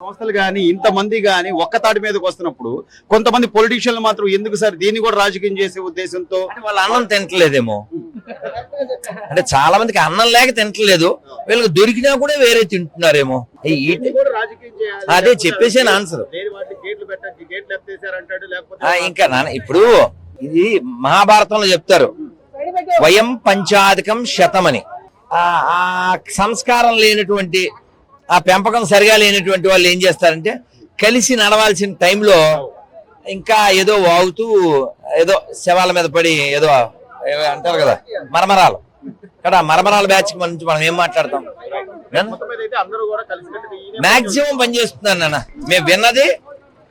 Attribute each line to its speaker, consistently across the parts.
Speaker 1: సంస్థలు కానీ ఇంతమంది కానీ ఒక్క తాటి మీదకి వస్తున్నప్పుడు కొంతమంది పొలిటీషియన్లు మాత్రం ఎందుకు సార్ దీన్ని కూడా రాజకీయం చేసే ఉద్దేశంతో?
Speaker 2: వాళ్ళ అన్నం తింటలేదేమో. అంటే చాలా మందికి అన్నం లేక తింటలేదు. వీళ్ళకి దొరికినా కూడా వేరే తింటున్నారేమో. అదే చెప్పేసాను ఆన్సర్ ఇంకా నాన్న ఇప్పుడు ఇది మహాభారతంలో చెప్తారు. వయం పంచాధికం శతమని. ఆ సంస్కారం లేనటువంటి ఆ పెంపకం సరిగా లేనటువంటి వాళ్ళు ఏం చేస్తారంటే కలిసి నడవాల్సిన టైంలో ఇంకా ఏదో వాగుతూ ఏదో శవాల మీద పడి ఏదో అంటారు కదా మరమరాలు. కదా మరమరాల బ్యాచ్ నుంచి మనం ఏం మాట్లాడతాం? మాక్సిమం పనిచేస్తున్నారు నాన్న. మేము విన్నది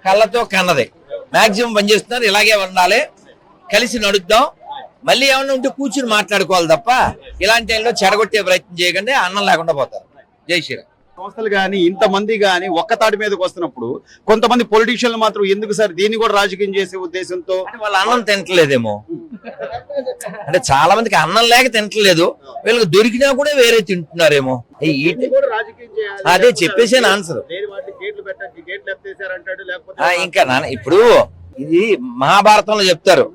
Speaker 2: కళ్ళతో కన్నది. మాక్సిమం పనిచేస్తున్నారు ఇలాగే ఉండాలి. కలిసి నడుద్దాం. మళ్ళీ ఏమన్నా ఉంటే కూర్చుని మాట్లాడుకోవాలి తప్ప ఇలాంటి టైంలో చెడగొట్టే ప్రయత్నం చేయకండి అన్నం లేకుండా పోతారు. జై శ్రీరామ్.
Speaker 1: సంస్థలు కానీ ఇంతమంది కానీ ఒక్క తాటి మీదకి వస్తున్నప్పుడు కొంతమంది పొలిటీషియన్లు మాత్రం ఎందుకు సార్ దీన్ని కూడా రాజకీయం చేసే ఉద్దేశంతో?
Speaker 2: వాళ్ళ అన్నం తింటలేదేమో. అంటే చాలా మందికి అన్నం లేక తింటలేదు. వీళ్ళకి దొరికినా కూడా వేరే తింటున్నారేమో. అదే చెప్పేసాను ఆన్సర్ ఇంకా నాన్న ఇప్పుడు ఇది మహాభారతంలో చెప్తారు.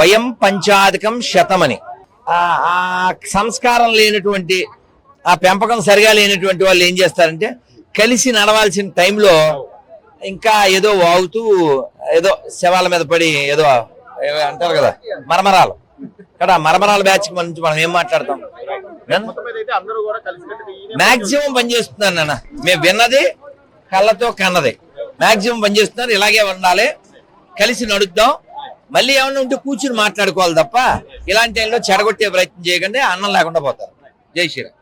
Speaker 2: వయం పంచాధికం శతమని. ఆ సంస్కారం లేనటువంటి ఆ పెంపకం సరిగా లేనటువంటి వాళ్ళు ఏం చేస్తారంటే కలిసి నడవాల్సిన టైంలో ఇంకా ఏదో వాగుతూ ఏదో శవాల మీద పడి ఏదో అంటారు కదా మరమరాలు. కదా మరమరాల బ్యాచ్ నుంచి మనం ఏం మాట్లాడతాం? మాక్సిమం పనిచేస్తున్నాను నాన్న. మేము విన్నది కళ్ళతో కన్నది. మాక్సిమం పనిచేస్తున్నారు ఇలాగే ఉండాలి. కలిసి నడుద్దాం. మళ్ళీ ఏమన్నా ఉంటే కూర్చుని మాట్లాడుకోవాలి తప్ప ఇలాంటి టైంలో చెడగొట్టే ప్రయత్నం చేయకండి అన్నం లేకుండా పోతారు. జై శ్రీరామ్.